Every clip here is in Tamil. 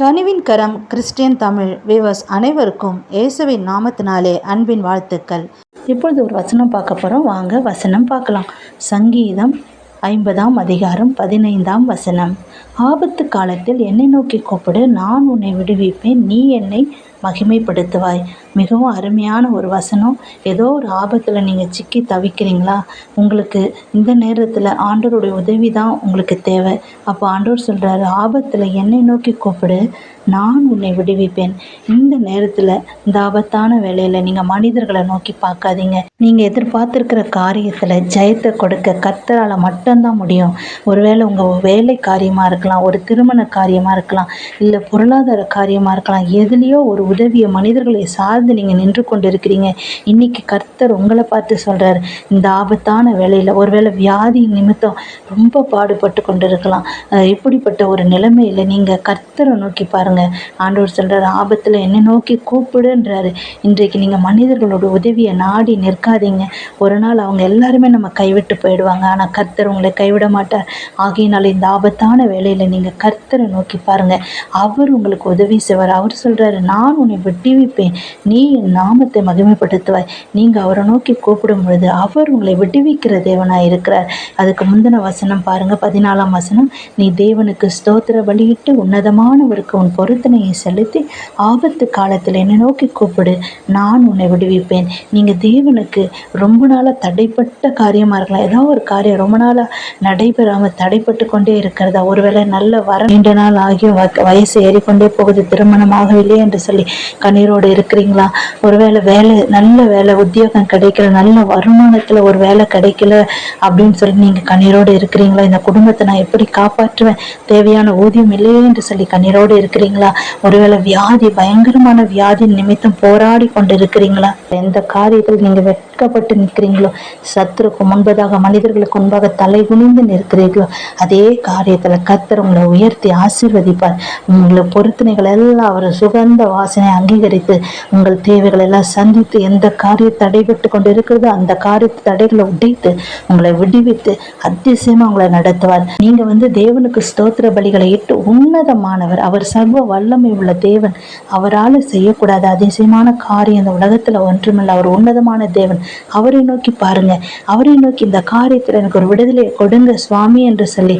கனிவின் கரம் கிறிஸ்டியன் தமிழ் விவர்ஸ் அனைவருக்கும் இயேசுவின் நாமத்தினாலே அன்பின் வாழ்த்துக்கள். இப்பொழுது ஒரு வசனம் பார்க்க போகிறோம் வாங்க வசனம் பார்க்கலாம். சங்கீதம் ஐம்பதாம் அதிகாரம் பதினைந்தாம் வசனம். ஆபத்து காலத்தில் என்னை நோக்கி கூப்பிடு. நான் உன்னை விடுவிப்பேன். நீ என்னை மகிமைப்படுத்துவாய். மிகவும் அருமையான ஒரு வசனம். ஏதோ ஒரு ஆபத்தில் நீங்கள் சிக்கி தவிக்கிறீங்களா? உங்களுக்கு இந்த நேரத்தில் ஆண்டோருடைய உதவி தான் உங்களுக்கு தேவை. அப்போ ஆண்டோர் சொல்கிறாரு ஆபத்தில் என்னை நோக்கி கூப்பிடு. நான் உன்னை விடுவிப்பேன். இந்த நேரத்தில் இந்த ஆபத்தான வேலையில் நீங்கள் மனிதர்களை நோக்கி பார்க்காதீங்க. நீங்கள் எதிர்பார்த்துருக்கிற காரியத்தில் ஜெயத்தை கொடுக்க கத்தரால் மட்டும்தான் முடியும். ஒருவேளை உங்கள் வேலை காரியமாக இருக்கலாம் ஒரு திருமண காரியமாக இருக்கலாம் இல்லை பொருளாதார காரியமாக இருக்கலாம் எதுலேயோ ஒரு உதவியை மனிதர்களை சார்ந்து நீங்கள் நின்று கொண்டு இருக்கிறீங்க இன்னைக்கு கர்த்தர் உங்களை பார்த்து சொல்கிறார் இந்த ஆபத்தான வேலையில் ஒருவேளை வியாதி நிமித்தம் ரொம்ப பாடுபட்டு கொண்டு இருக்கலாம் இப்படிப்பட்ட ஒரு நிலைமையில் நீங்கள் கர்த்தரை நோக்கி பாருங்கள் ஆண்டவர் சொல்கிறார் ஆபத்தில் என்னை நோக்கி கூப்பிடுன்றாரு. இன்றைக்கு நீங்கள் மனிதர்களோட உதவியை நாடி நிற்காதீங்க. ஒரு நாள் அவங்க எல்லாருமே நம்ம கைவிட்டு போயிடுவாங்க. ஆனால் கர்த்தர் உங்களை கைவிட மாட்டார். ஆகையினால் இந்த ஆபத்தான வேலையில் நீங்கள் கர்த்தரை நோக்கி பாருங்கள் அவர் உங்களுக்கு உதவி செய்வார். அவர் சொல்கிறாரு நான் உன்னை விடுவிப்பேன் நீ என் நாமத்தை மகிமைப்படுத்துவாய். நீங்கள் அவரை நோக்கி கூப்பிடும் பொழுது அவர் உங்களை விடுவிக்கிற தேவனாக இருக்கிறார். அதுக்கு முந்தின வசனம் பாருங்கள் பதினாலாம் வசனம் நீ தேவனுக்கு ஸ்தோத்திர வழியிட்டு உன்னதமானவருக்கு உன் பொருத்தனையை செலுத்தி ஆபத்து காலத்தில் என்னை நோக்கி கூப்பிடு. நான் உன்னை விடுவிப்பேன் நீங்கள் தேவனுக்கு ரொம்ப நாளாக தடைப்பட்ட காரியமாக இருக்கலாம். ஏதோ ஒரு காரியம் ரொம்ப நாளாக நடைபெறாமல் தடைப்பட்டு கொண்டே இருக்கிறதா? ஒருவேளை நல்ல வர நீண்ட நாள் ஆகியும் வயசு ஏறிக்கொண்டே போகுது. திருமணமாகவில்லை என்று சொல்லி கண்ணீரோடு இருக்கிறீங்களா? ஒருவேளை வேலை நல்ல வேலை உத்தியோகம் கிடைக்கல நல்ல வருமானத்தில் ஒரு வேலை கிடைக்கல அப்படின்னு சொல்லி நீங்கள் கண்ணீரோடு இருக்கிறீங்களா? இந்த குடும்பத்தை நான் எப்படி காப்பாற்றுவேன்? தேவையான ஊதியம் இல்லையே என்று சொல்லி கண்ணீரோடு இருக்கிறீங்களா? ஒருவேளை வியாதி பயங்கரமான வியாதி நிமித்தம் போராடி கொண்டு இருக்கிறீங்களா எந்த காரியத்தில் நீங்கள் வெட்கப்பட்டு நிற்கிறீங்களோ? சத்துருக்கு முன்பதாக மனிதர்களுக்கு முன்பாக தலை குனிந்து நிற்கிறீர்களோ? அதே காரியத்தில் கத்தர் உங்களை உயர்த்தி ஆசீர்வதிப்பார். உங்களை பொருத்தனைகள் எல்லாம் அவர் சுகந்த வாசனை அங்கீகரித்து உங்கள் தேவைகள் எல்லாம் சந்தித்து எந்த காரியம் தடைபட்டு கொண்டு இருக்கிறதோ அந்த காரியத்தை தடைகளை உடைத்து உங்களை விடுவித்து அதிசயமாக உங்களை நடத்துவார். நீங்கள் வந்து தேவனுக்கு ஸ்தோத்திர பலிகளை இட்டு உன்னதமானவர். அவர் சர்வ வல்லமை உள்ள தேவன். அவரால் செய்யக்கூடாத அதிசயமான காரியம் இந்த உலகத்தில் ஒன்றுமில்லை. அவர் உன்னதமான தேவன். அவரை நோக்கி பாருங்க. அவரை நோக்கி இந்த காரியத்தில் எனக்கு ஒரு விடுதலையை கொடுங்க சுவாமி என்று சொல்லி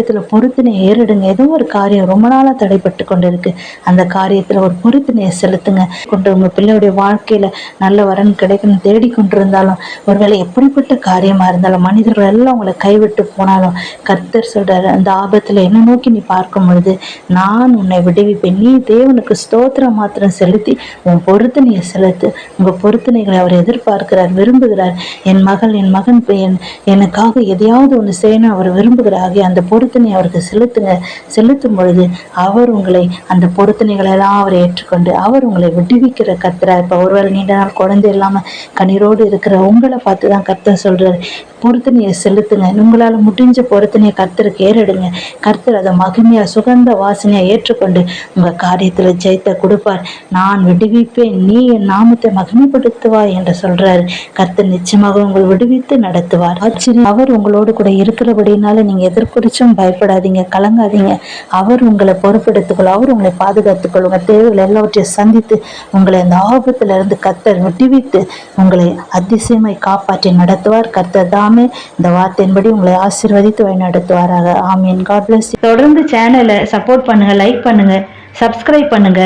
இடத்துல பொறுத்தினை ஏறிடுங்க. ஏதோ ஒரு காரியம் ரொம்ப நாளாக தடைப்பட்டு கொண்டு இருக்கு அந்த காரியத்தில் ஒரு பொருத்தினையை செலுத்துங்க. கொண்டு உங்கள் பிள்ளையுடைய வாழ்க்கையில் நல்ல வரன் கிடைக்கணும் தேடிக்கொண்டிருந்தாலும் ஒருவேளை எப்படிப்பட்ட காரியமாக இருந்தாலும் மனிதர்கள் எல்லாம் உங்களை கைவிட்டு போனாலும் கர்த்தர் சொல்கிறார் அந்த ஆபத்தில் என்ன நோக்கி நீ பார்க்கும் பொழுது நான் உன்னை விடுவிப்பேன். நீ தேவனுக்கு ஸ்தோத்திரம் மாத்திரம் செலுத்தி உன் பொருத்தனையை செலுத்து உங்கள் பொருத்தனைகளை அவர் எதிர்பார்க்கிறார் விரும்புகிறார். என் மகள் என் மகன் என் எனக்காக எதையாவது ஒன்று செய்யணும் அவர் விரும்புகிறார். ஆகிய அந்த பொருத்தனை அவருக்கு செலுத்துங்க செலுத்தும் பொழுது அவர் உங்களை அந்த பொருத்தனைகளை எல்லாம் அவர் ஏற்றுக்கொண்டு அவர் உங்களை விடுவிக்கிற கத்துறா இப்போ ஒருவேளை நீண்ட நாள் குழந்தை இல்லாமல் கண்ணீரோடு இருக்கிற உங்களை பார்த்து தான் கத்த சொல்கிறார் பொருத்தனையை செலுத்துங்க. உங்களால் முடிஞ்ச பொருத்தனையை கர்த்தருக்கு ஏறிடுங்க. கர்த்தர் அதை மகிமையாக சுகந்த வாசனையாக ஏற்றுக்கொண்டு உங்கள் காரியத்தில் ஜெயத்தை கொடுப்பார். நான் விடுவிப்பேன். நீ என் நாமத்தை மகிமைப்படுத்துவாய் என்று சொல்கிறார் கர்த்தர் நிச்சயமாக உங்களை விடுவித்து நடத்துவார். ஆச்சரியம். அவர் உங்களோடு கூட இருக்கிறபடினால நீங்கள் எதிர்குறிச்சும் பயப்படாதீங்க கலங்காதீங்க. அவர் உங்களை பொறுப்பெடுத்துக்கொள்ளும் அவர் உங்களை பாதுகாத்துக்கொள்ளும் உங்கள் தேவைகள் எல்லாவற்றையும் சந்தித்து உங்களை அந்த ஆபத்திலிருந்து கர்த்தர் விடுவித்து உங்களை அதிசயமாய் காப்பாற்றி நடத்துவார். கர்த்தர் தான் ஆமே இந்த வார்த்தையின்படி உங்களை ஆசிர்வதித்து வழிநடத்துவாராக. ஆமீன். காட் பிளஸ் தொடர்ந்து சேனலை சப்போர்ட் பண்ணுங்க லைக் பண்ணுங்க சப்ஸ்கிரைப் பண்ணுங்க.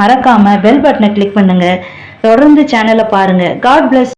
மறக்காம பெல் பட்டனை கிளிக் பண்ணுங்க. தொடர்ந்து சேனலை பாருங்க. God plus